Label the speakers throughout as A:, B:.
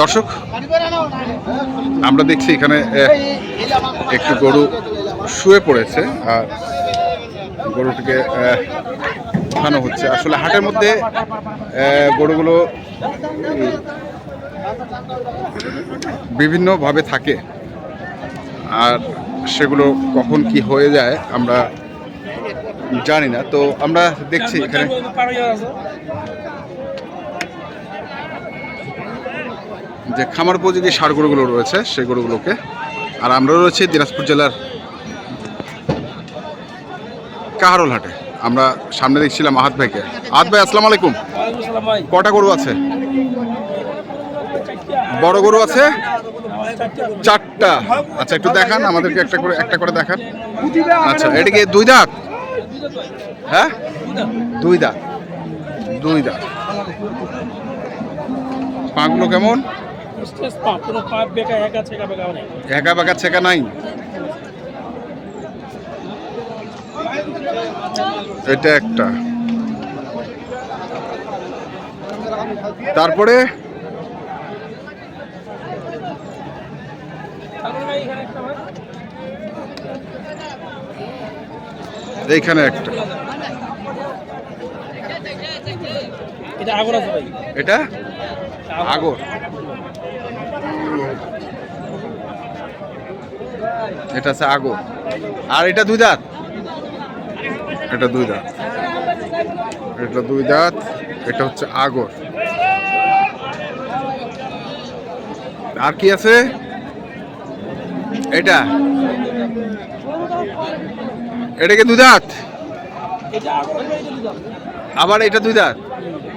A: দর্শক, আমরা দেখছি এখানে একটি গরু শুয়ে পড়েছে আর গরুটিকে উঠানো হচ্ছে। আসলে হাটের মধ্যে গরুগুলো বিভিন্নভাবে থাকে। আর সেগুলো কখন কি হয়ে যায়, আমরা জানি না। তো আমরা দেখছি এখানে যে খামার উপযোগী সার গরুগুলো রয়েছে, সেই গরুগুলোকে। আর আমরা রয়েছি দিনাজপুর জেলার কাহারোল হাটে। আমরা সামনে দেখছিলাম আহাত ভাইকে। আহাত ভাই, আসসালামু আলাইকুম। কটা গরু আছে? বড় গরু আছে? চারটা। আচ্ছা একটু দেখান, আমাদেরকে একটা করে একটা করে দেখান। আচ্ছা এটা কি দুই দাঁত? হ্যাঁ? দুই দাঁত। দুই দাঁত। পাগুলো কেমন?
B: কোনো পাপ বেকা একা ছেকা বেকা নেই
A: একা বাঁকা ছেকা নাই? এটা একটা। তারপরে? এইখানে একটা।
B: এটা আগর আছে ভাই।
A: এটা? আগর। এটা আছে আগর আর এটা দুই দাঁত? এটা দুই দাঁত। এটা দুই দাঁত, এটা হচ্ছে আগর। আর কি আছে? এটা। এটা কি দুই দাঁত? আবার এটা দুই দাঁত?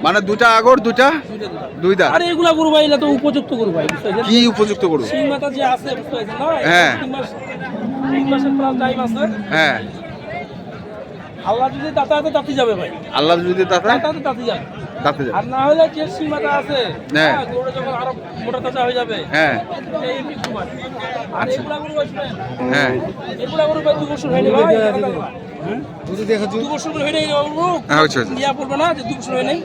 A: মানে দুটা আগর দুটা দুই দাঁত
B: আরে এগুলা গরু ভাই এটা তো উপযুক্ত গরু ভাই
A: কি উপযুক্ত করব
B: সিং মাথা যে আছে বুঝতে পারছেন? না
A: হ্যাঁ।
B: তিন মাস তিন মাসের প্লাস টাইম আছে।
A: হ্যাঁ।
B: আল্লাহ যদি দাতা হাতে তাতি যাবে ভাই।
A: আল্লাহ যদি দাতা
B: দাতা হাতে তাতি যাবে।
A: দাঁতে যাবে।
B: আর না হলে যে সিং মাথা আছে
A: হ্যাঁ।
B: হ্যাঁ গরুটা যখন আরও মোটা তাজা হয়ে যাবে
A: হ্যাঁ।
B: এই হয়। আর
A: আচ্ছা।
B: এগুলা গরু আসবেন
A: হ্যাঁ।
B: এগুলা গরু ভাই দু বছর হয়নি ভাই দু বছর করে হয়নি গরু
A: হ্যাঁ হচ্ছে হচ্ছে।
B: ইয়া পড়বে না যে দু বছর হয়নি।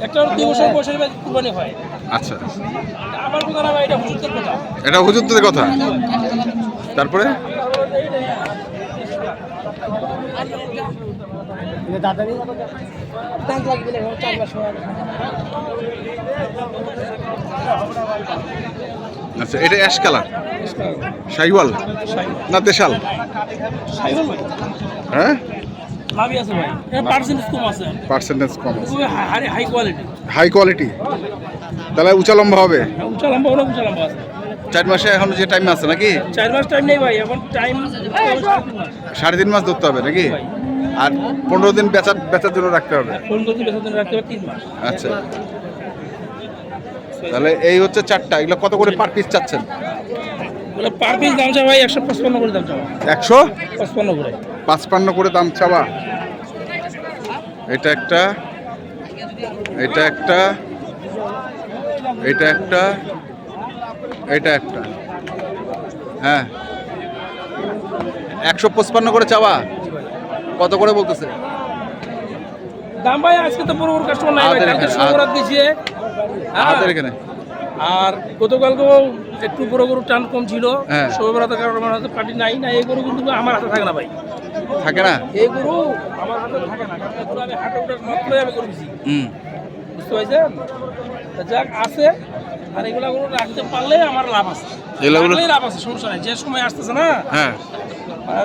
B: একটা দু বছর বয়সের কুরবানি হয়।
A: আচ্ছা।
B: আমার কথা না এটা হুজুরদের কথা।
A: এটা হুজুরদের কথা? তারপরে? আচ্ছা এটা অ্যাশ কালার? শাহিওয়াল? না দেশাল হ্যাঁ?
B: লাভই আছে ভাই। পার্সেন্টেজ কম আছে।
A: পার্সেন্টেজ কম
B: খুবই high high quality
A: high quality তাহলে উঁচা লম্বা হবে?
B: উঁচা লম্বা উঁচা লম্বা আছে।
A: চার মাসে এখন যে টাইম আছে নাকি?
B: চার মাস টাইম নেই ভাই এখন টাইম
A: সাড়ে তিন মাস ধরতে হবে নাকি? আর পনেরো দিন বেচা বেচার জন্য রাখতে হবে?
B: ফোন করতে বেতন দিন রাখতে হবে তিন মাস।
A: আচ্ছা। তাহলে এই হচ্ছে চারটা এগুলো কত করে পার পিস চাচ্ছেন?
B: বলে পার পিস দাম ভাই একশো পঁচপান্ন করে দাম চাওয়া।
A: একশো?
B: পঁচপান্ন করে।
A: পাঁচপান্ন করে দাম চাওয়া? এটা একটা এটা একটা এটা একটা এটা একটা। হ্যাঁ। একশো পঁচপান্ন করে চাওয়া? কত করে বলতেছে?
B: দাম ভাই আজকে তো বড় বড় কাস্টমার নাই ভাই
A: আমাদের
B: কালকে দিয়েছে।
A: আমাদের এখানে।
B: আর গতকালকেও একটু বড় গরু টান কম ছিল।
A: হ্যাঁ।
B: সৌবরাতের কারণে আমার হাতে পার্টি নাই না এই গরু কিন্তু আমার হাতে থাকে না ভাই।
A: থাকে না?
B: এই গরু আমার হাতে থাকে না কারণ আমি হাটে উঠার মাত্রই আমি গরু দিছি।
A: হুম।
B: বুঝতে পারছেন? যাক আছে। আর এগুলা গরু রাখতে পারলে আমার লাভ আছে।
A: এগুলা
B: লাভ আছে সমস্যা নাই। যে সময় আসতেছে না
A: হ্যাঁ।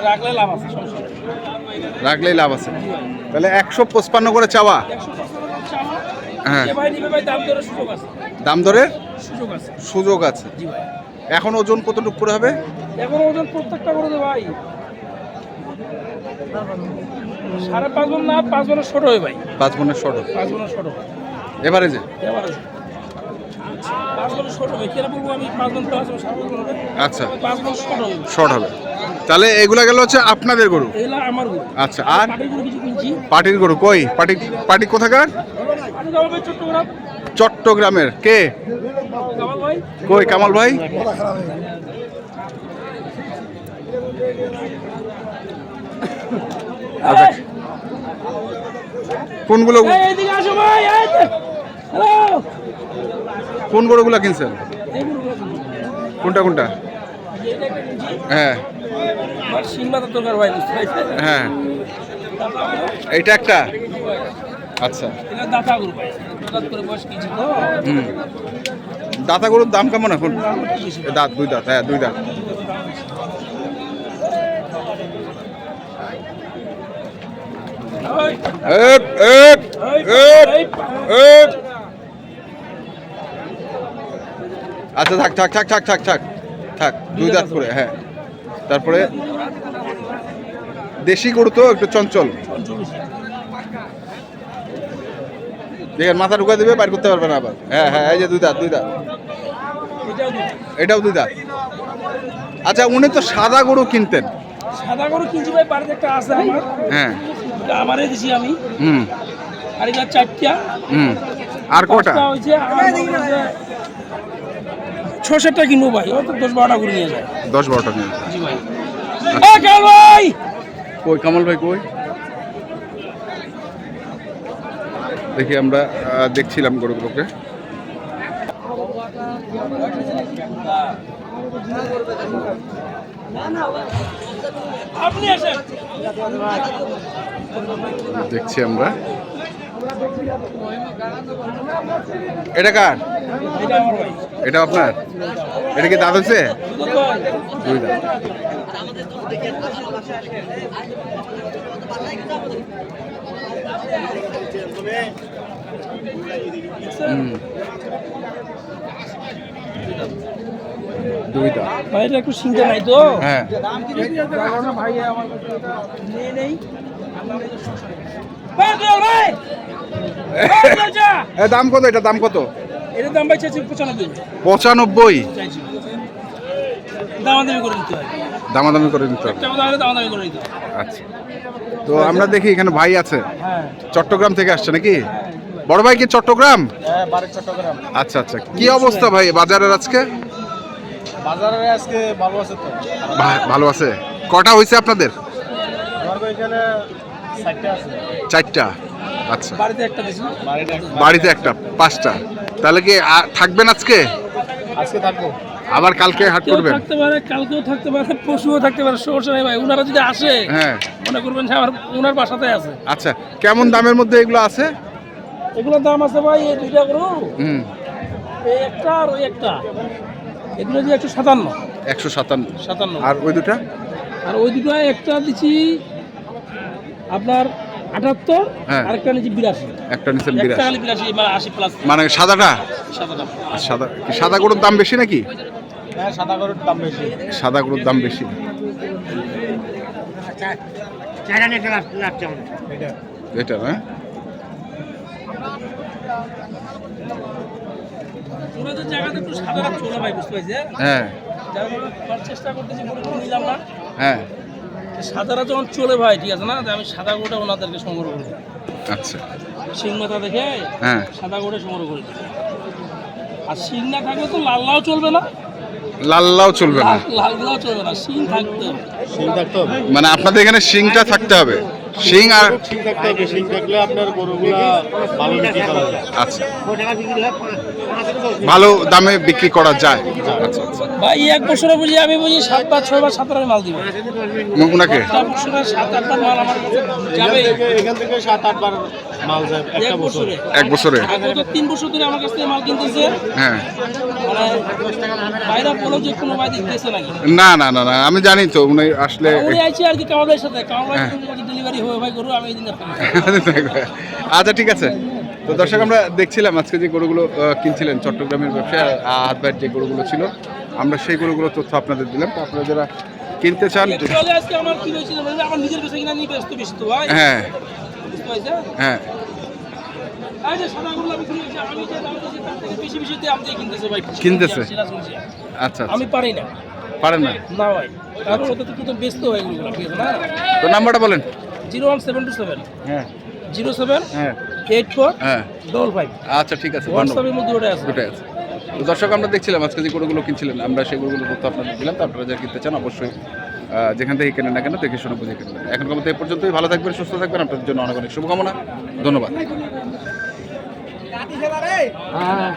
B: রাখলে লাভ আছে সমস্যা
A: রাখলেই লাভ আছে। তাহলে একশো পঁচপান্ন করে চাওয়া।
B: চাওয়া,
A: হ্যাঁ।
B: দাম দরের? সুযোগ আছে। সুযোগ আছে। জি ভাই।
A: এখন ওজন কতটুকু করে হবে?
B: এখন ওজন প্রত্যেকটা করে দে ভাই। সাড়ে পাঁচ মন না পাঁচ মনের ছোট হয় ভাই।
A: পাঁচ মনের
B: ছোট।
A: এভারেজে
B: এবার। পাঁচ মনের ছোট মন হবে।
A: আচ্ছা। শর্ট হবে। তাহলে এগুলা গেল হচ্ছে আপনাদের গরু? আচ্ছা আর?
B: পাটির গরু
A: পার্টির গরু কই? পার্টি পার্টি কোথাকার? চট্টগ্রামের কে? কই কামাল ভাই? আচ্ছা। কোনগুলো কোন গরুগুলো কিনছেন? কোনটা কোনটা? হ্যাঁ। হ্যাঁ। এইটা একটা? আচ্ছা।
B: দাতা
A: গরুর দাম কেমন এখন? দাঁত, দুই দাঁত হ্যাঁ দুই দাঁত। আচ্ছা থাক থাক থাক থাক থাক থাক থাক, দুই দাঁত করে হ্যাঁ। তারপরে দেশি গরু তো একটু চঞ্চল। দেখেন মাথা ঢুকা দেবে বাইর করতে পারবে না আবার। হ্যাঁ হ্যাঁ এই যে দুই দাঁত দুই দাঁত।
B: এটাও
A: দুই দাঁত। আচ্ছা উনি তো সাদা গরু কিনতেন।
B: সাদা গরু কিনছি ভাই বাড়িতে একটা আছে আমার।
A: হ্যাঁ।
B: এটা আমারই দিছি আমি।
A: হুম।
B: আর এটা চারটা।
A: হুম। আর কটা?
B: হয়েছে ছ সাতটা কিনবো ভাই ও তো দশ বারোটা গরু নিয়ে যায়।
A: দশ বারোটা নিয়ে
B: জি ভাই। কাল ভাই?
A: কই কামাল ভাই কই? দেখি আমরা দেখছিলাম গরুগুলোকে। দেখছি আমরা। এটা কার?
B: এটা
A: আপনার? এটা কি দাঁত হচ্ছে?
B: দুধ
A: দুই দাঁত। হুম। দুই দাঁত।
B: ভাই এটা একটু চিন্তা নাই তো?
A: হ্যাঁ।
B: ভাই আমার নেই।
A: দাম কত এটা? দাম কত?
B: এটার দাম ভাই চাইছি পঁচানব্বই।
A: পঁচানব্বই?
B: দামাদামি করে দিতে হয়।
A: দামাদামি করে নিতে হবে।
B: দামাদামি করে দিতে
A: আচ্ছা। তো আমরা দেখি এখানে ভাই আছে।
B: হ্যাঁ।
A: চট্টগ্রাম থেকে আসছে নাকি? বড় ভাই কি চট্টগ্রাম?
B: হ্যাঁ
A: আচ্ছা আচ্ছা। কি অবস্থা ভাই বাজারের আজকে?
B: বাজারে আজকে ভালো আছে তো।
A: ভালো আছে। কটা হয়েছে আপনাদের?
B: এখানে চারটে
A: আচ্ছা।
B: বাড়িতে একটা বাড়িতে
A: বাড়িতে একটা পাঁচটা। তাহলে কি থাকবেন আজকে?
B: আজকে থাকব।
A: আবার কালকে হাট করবেন?
B: থাকতে পারে কালকেও থাকতে পারে পশুও থাকতে পারে সমস্যা নেই ভাই। ওনারা যদি আসে
A: হ্যাঁ।
B: মনে করবেন যে আমার ওনার বাসাতে আছে।
A: আচ্ছা কেমন দামের মধ্যে এগুলো আছে?
B: এগুলোর দাম আছে ভাই এই দুইটা করু
A: হুম।
B: এই একটা আর ওই একটা। এগুলো যে একশো সাতান্ন।
A: একশো সাতান্ন।
B: সাতান্ন।
A: আর ওই দুটা?
B: আর ওই দুটো একটা দিচ্ছি আপনার আটাত্তর
A: হ্যাঁ।
B: আরেকটা নিচ্ছি বিরাশি।
A: একটা
B: একটা
A: বিরাশি।
B: মানে আশি প্লাস
A: মানে সাদাটা? সাদা সাদা গরুর দাম বেশি নাকি?
B: হ্যাঁ সাদা গরুর দাম বেশি।
A: সাদা গরুর দাম বেশি। এটা। না? হ্যাঁ?
B: করার চেষ্টা করতেছি না।
A: হ্যাঁ।
B: সাদারা যখন চলে ভাই ঠিক আছে না? যে আমি সাদা গরুটা ওনাদেরকে সংগ্রহ করে।
A: আচ্ছা।
B: শিং মাথা দেখে
A: হ্যাঁ।
B: সাদা গরুটা সংগ্রহ করে। আর শিং না থাকলে তো লাল্লাও চলবে না।
A: লাল্লাও চলবে না।
B: লাল- লালগুলাও চলবে না শিং থাকতে হবে।
C: শিং থাকতে হবে।
A: মানে আপনাদের এখানে শিংটা থাকতে হবে। শিং আর
C: শিং থাকতে হবে শিং থাকলে আপনার গরুগুলা ভালো বিক্রি করা যায়।
A: আচ্ছা। ভালো দামে বিক্রি করা যায়। আচ্ছা আচ্ছা।
B: ভাই এক বছরে বুঝি আমি বুঝি সাত বার ছয় বার সাত বার মাল দিব।
A: উনাকে
B: সাত আট বার মাল আমার কাছে যাবে।
C: এখান থেকে সাত আট বার মাল যায়
B: এক
C: বছরে।
A: এক বছরে?
B: আগে তিন বছর ধরে আমার কাছ থেকে মাল কিনতেছে।
A: হ্যাঁ।
B: মানে বাইরে বলো যে কোনো ভাই দিতেছে নাকি?
A: না না না না আমি জানি তো উনি আসলে
B: উনি আইছি আর কি কামালের সাথে। কামালের
A: হ্যাঁ।
B: সাথে ডেলিভারি হবে ভাই গরু আমি এই দিন
A: আচ্ছা ঠিক আছে। তো দর্শক আমরা দেখছিলাম আজকে যে গরুগুলো কিনছিলেন চট্টগ্রামের ব্যবসায় হাত বাইর যে গরুগুলো ছিল আমরা সেই গরুগুলো তথ্য আপনাদের দিলাম। আপনারা যারা কিনতে চান হ্যাঁ। হ্যাঁ।
B: কিনতেছে শুনছি।
A: আচ্ছা
B: আমি
A: আচ্ছা
B: পারি না।
A: পারেন না?
B: না ভাই। কারণ ওটা তো ব্যস্ত হয়ে গেল না?
A: তো নাম্বারটা বলেন।
B: Zero one seven two seven.
A: হ্যাঁ।
B: জিরো সেভেন
A: হ্যাঁ।
B: এইট ফোর
A: হ্যাঁ।
B: Double five.
A: আচ্ছা ঠিক আছে
B: হোয়াটসঅ্যাপের মধ্যে ওটা আছে।
A: দুটাই আছে। তো দর্শক আমরা দেখছিলাম আজকে যে গরুগুলো কিনছিলেন আমরা সেই গরুগুলো তথ্য আপনাদের দিলাম। তো আপনারা যারা কিনতে চান অবশ্যই যেখান থেকে কেনেন না কেন দেখে শুনে বুঝে কেনেন এখনকার মতো এ পর্যন্তই। ভালো থাকবেন সুস্থ থাকবেন। আপনাদের জন্য অনেক অনেক শুভকামনা। ধন্যবাদ।
D: হ্যাঁ।